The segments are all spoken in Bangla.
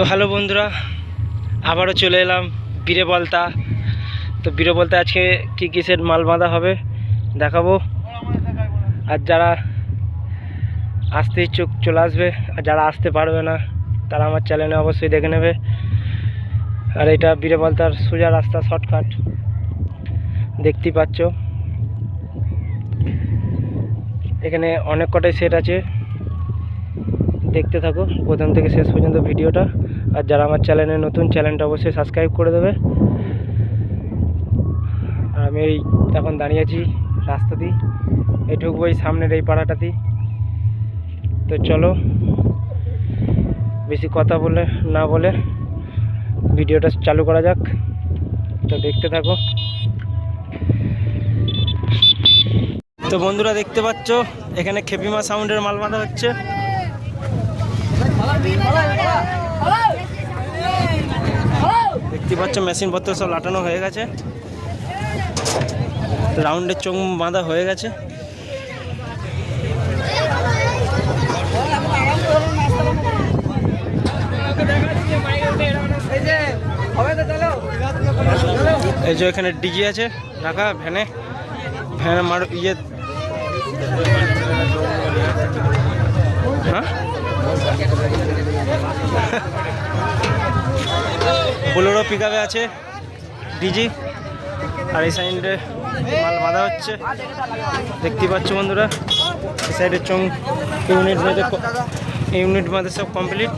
তো হ্যালো বন্ধুরা, আবারও চলে এলাম বীরে বলতা। তো বীরে বলতে আজকে কী কিসের মাল বাঁধা হবে দেখাবো। আর যারা আসতে ইচ্ছুক চলে আসবে, আর যারা আসতে পারবে না, তারা আমার চ্যানেলে অবশ্যই দেখে নেবে। আর এটা বীরে বলতার সোজা রাস্তা, শর্টকাট। দেখতেই পাচ্ছ। এখানে অনেক কটাই সেট আছে। দেখতে থাকো। প্রথম থেকে শেষ পর্যন্ত ভিডিওটা। আর যারা আমার চ্যানেলে নতুন, চ্যানেলটা অবশ্যই সাবস্ক্রাইব করে দেবে। আর আমি এই এখন দাঁড়িয়ে আছি রাস্তাতেই এই ঢুকবো এই সামনের এই পাড়াটাতেই তো চলো, বেশি কথা বলে, না বলে ভিডিওটা চালু করা যাক। তো দেখতে থাকো। তো বন্ধুরা দেখতে পাচ্ছ, এখানে খেপিমা সাউন্ডের মাল বাঁধা হচ্ছে। দেখতে পাচ্ছ মেশিন পত্র সব লাটানো হয়ে গেছে। রাউন্ডের চোখ বাঁধা হয়ে গেছে। এই যে এখানে ডিজি আছে, রাখা, ভ্যানে। ভ্যানে মার ইয়ে হ্যাঁ বোলেরো পিক আছে ডিজি আর এই সাইডে মাল বাঁধা হচ্ছে। দেখতেই পাচ্ছ বন্ধুরা, এই সাইডে চং ইউনিট মধ্যে ইউনিট মধ্যে সব কমপ্লিট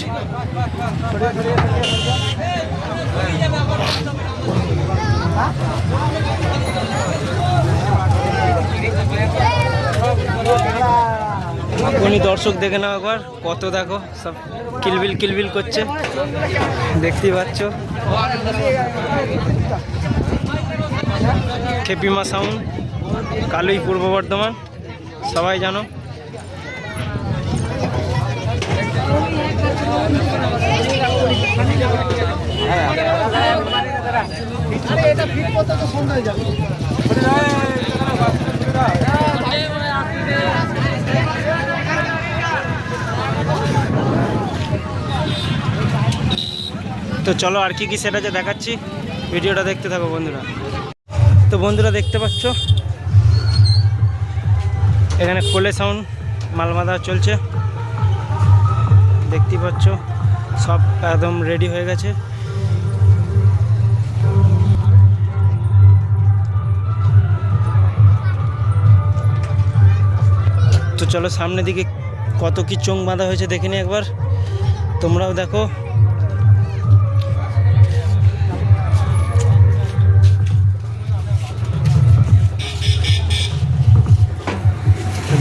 উনি দর্শক দেখে নাও একবার। কত দেখো, সব কিলবিল কিলবিল করছে। দেখতেই পাচ্ছ। খেপিমা সাউন্ড কালুই পূর্ব বর্ধমান, সবাই জানো। তো চলো আর কি কি সেটা যে দেখাচ্ছি। ভিডিওটা দেখতে থাকো বন্ধুরা। তো বন্ধুরা দেখতে পাচ্ছ? এখানে কোলে সাউন্ড মালমাদা চলছে। দেখতেই পাচ্ছ? সব একদম রেডি হয়ে গেছে। তো চলো সামনের দিকে কত কি চোখ বাঁধা হয়েছে দেখে একবার। তোমরাও দেখো।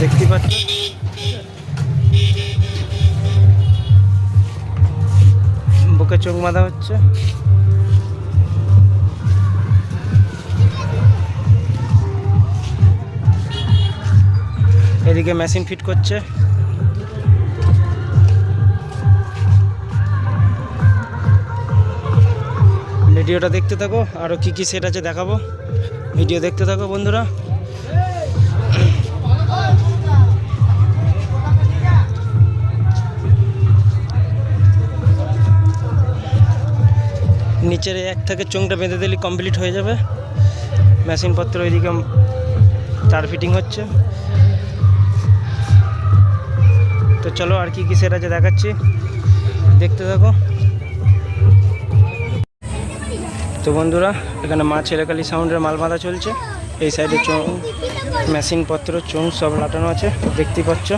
দেখতে পাচ্ছ। বুকে চোখ বাঁধা হচ্ছে। এদিকে মেশিন ফিট করছে। ভিডিওটা দেখতে থাকো। আরও কী কী সেট আছে দেখাবো। ভিডিও দেখতে থাকো বন্ধুরা। নিচের এক থেকে চোংটা বেঁধে দিলে কমপ্লিট হয়ে যাবে। মেশিনপত্র ওইদিকে তার ফিটিং হচ্ছে। তো চলো আর কি কি সেট আছে দেখাচ্ছি। দেখতে থাকো। তো বন্ধুরা, এখানে মা ছেলেকালি সাউন্ডের মাল বাঁধা চলছে। এই সাইডে চোং মেশিনপত্র চোং সব লাটানো আছে দেখতেই পাচ্ছ?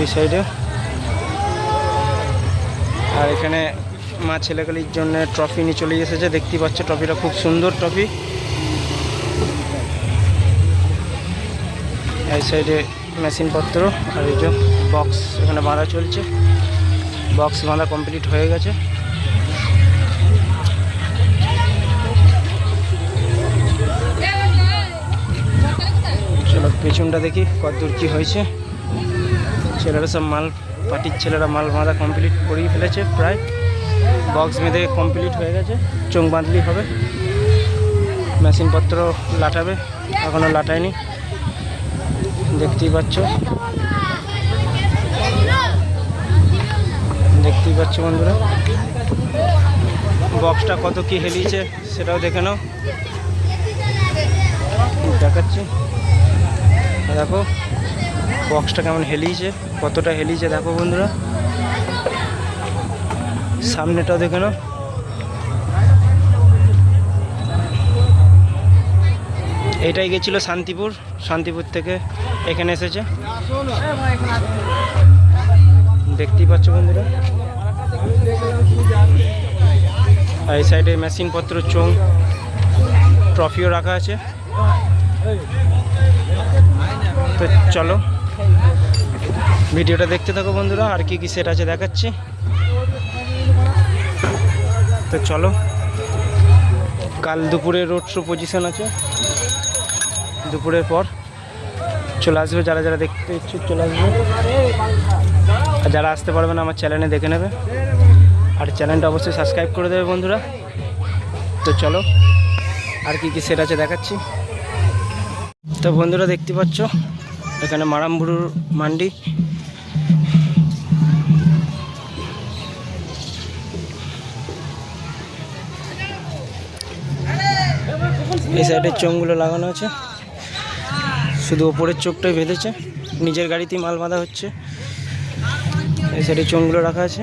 এই সাইডে আর এখানে মা ছেলেকালির জন্য ট্রফি নিয়ে চলে এসেছে। দেখতেই পাচ্ছ, ট্রফিটা খুব সুন্দর ট্রফি। এই সাইডে মেশিনপত্র আর এই যে বক্স এখানে বাঁধা চলছে। বক্স বাঁধা কমপ্লিট হয়ে গেছে। চলো পেছনটা দেখি কতদূর কী হয়েছে। ছেলেরা সব মাল, পার্টির ছেলেরা মাল বাঁধা কমপ্লিট করিয়ে ফেলেছে প্রায়। বক্স বেঁধে কমপ্লিট হয়ে গেছে চোখ বাঁধলেই হবে। মেশিনপত্র লাটাবে এখনও লাটায়নি। দেখতেই পাচ্ছ। দেখতেই দেখতেই পাচ্ছ বন্ধুরা। বক্সটা কত কি হেলিয়েছে সেটাও দেখে নাও। দেখাচ্ছি। দেখো, বক্সটা কেমন হেলিয়েছে, কতটা হেলিয়েছে, দেখো বন্ধুরা। সামনেটাও দেখে নাও। এটাই গেছিল শান্তিপুর শান্তিপুর থেকে এখানে এসেছে। দেখতেই পাচ্ছ বন্ধুরা। এই সাইডে মেশিনপত্র চোং ট্রফিও রাখা আছে। তো চলো, ভিডিওটা দেখতে থাকো বন্ধুরা, আর কি কি সেট আছে দেখাচ্ছি। তো চলো। কাল দুপুরে রোড শো পজিশন আছে। দুপুরের পর চলে আসবে, যারা যারা দেখতে ইচ্ছুক চলে আসবে। আর যারা আসতে পারবে না, আমার চ্যানেলে দেখে নেবে। আর চ্যানেলটা অবশ্যই সাবস্ক্রাইব করে দেবে বন্ধুরা। তো চলো, আর কি কি সেট আছে দেখাচ্ছি। তো বন্ধুরা দেখতে পাচ্ছ, এখানে মারামবুরুর মান্ডি। এই সাইডের চোঙগুলো লাগানো আছে। শুধু ওপরের চোখটাই বেঁধেছে। নিজের গাড়িতেই মাল বাঁধা হচ্ছে। এই সাইডে চোঙগুলো রাখা আছে।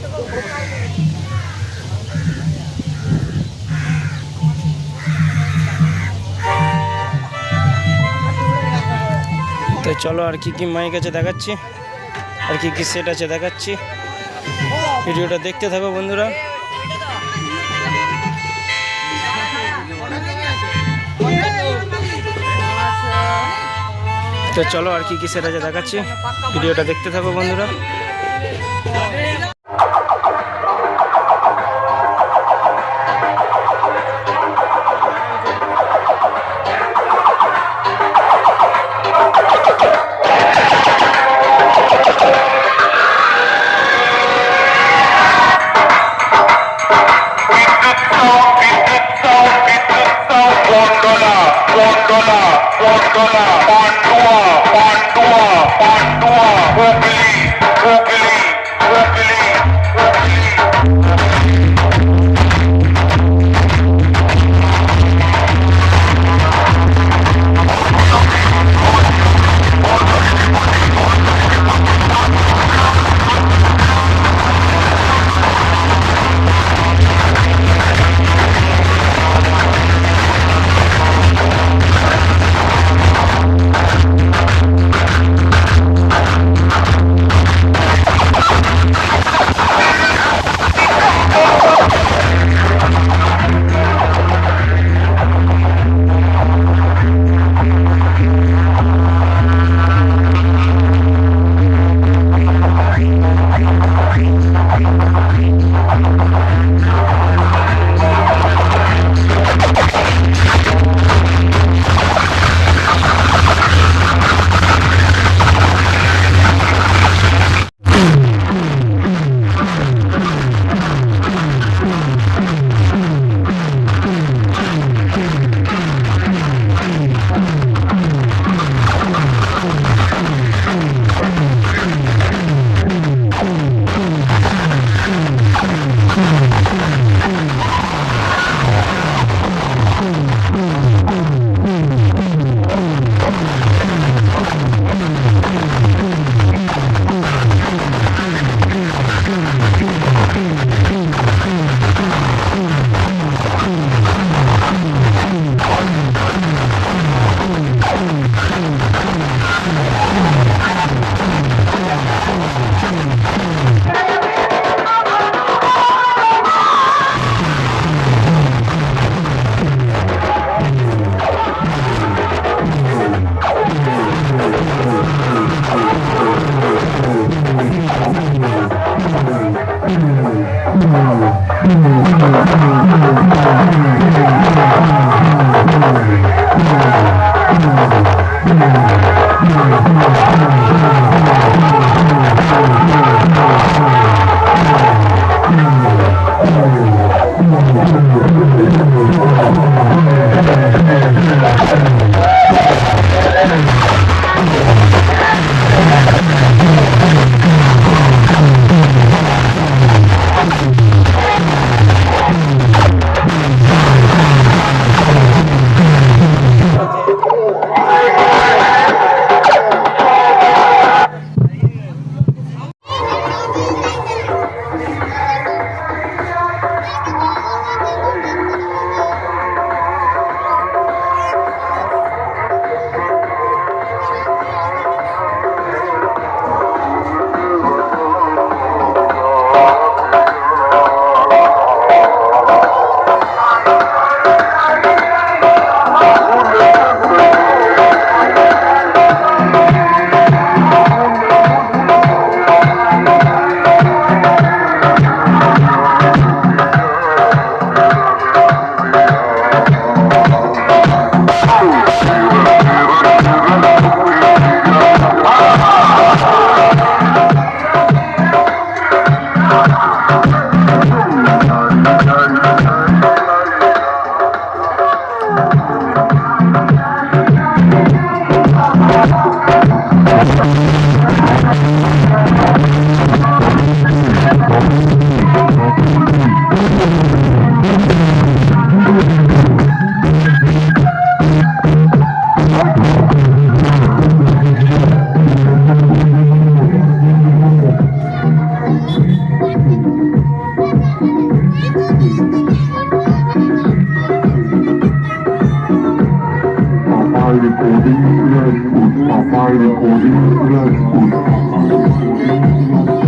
চলো আর কি কি মাইক আছে দেখাচ্ছি, আর কি কি সেট আছে দেখাচ্ছি। ভিডিওটা দেখতে থাকো বন্ধুরা। তো চলো আর কি কি সেট আছে দেখাচ্ছি, ভিডিওটা দেখতে থাকো বন্ধুরা। Pondona, Pondona, Pondona, Pandua, Pandua, Pandua, Hooghly, Hooghly, Holding Rush, Mustafa ile Holding Rush, Mustafa.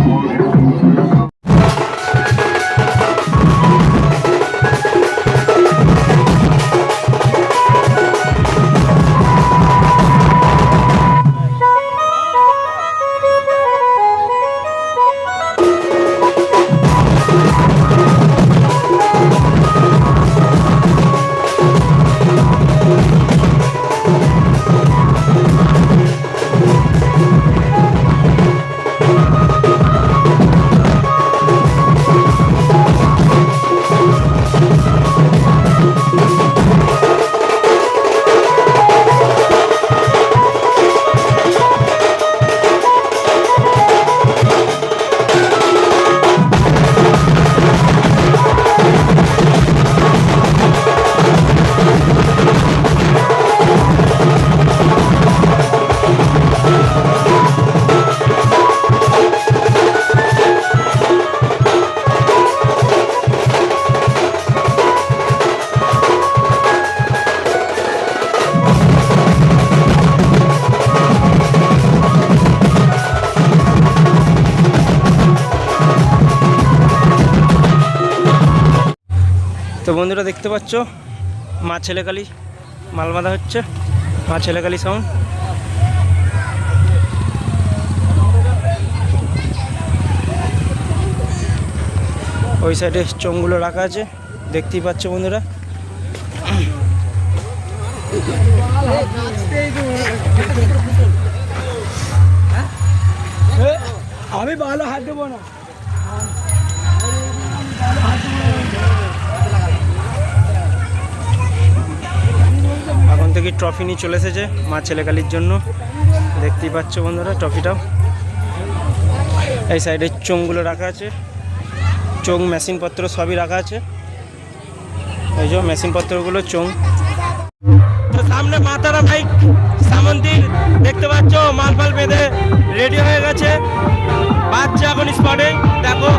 দেখতে পাচ্ছ? মা ছেলেকালি বাঁধা হচ্ছে, মা ছেলেকালি সাউন্ড ওই সাইডে চোঙগুলো রাখা আছে, দেখতেই পাচ্ছ বন্ধুরা। আমি ভালো হাত দেবো না। থেকে ট্রফি নিয়ে চলে এসেছে মা ছেলেকালির জন্য। দেখতেই পাচ্ছ বন্ধুরা ট্রফিটাও। এই সাইডে চোঙগুলো রাখা আছে। চোং মেশিনপত্র সবই রাখা আছে। এই যে মেশিনপত্রগুলো চোং তো সামনে মাতারা বাইক সামন্তির দেখতে পাচ্ছ মাল ফাল বেঁধে রেডি হয়ে গেছে। বাচ্চা এখন স্পটে দেখো।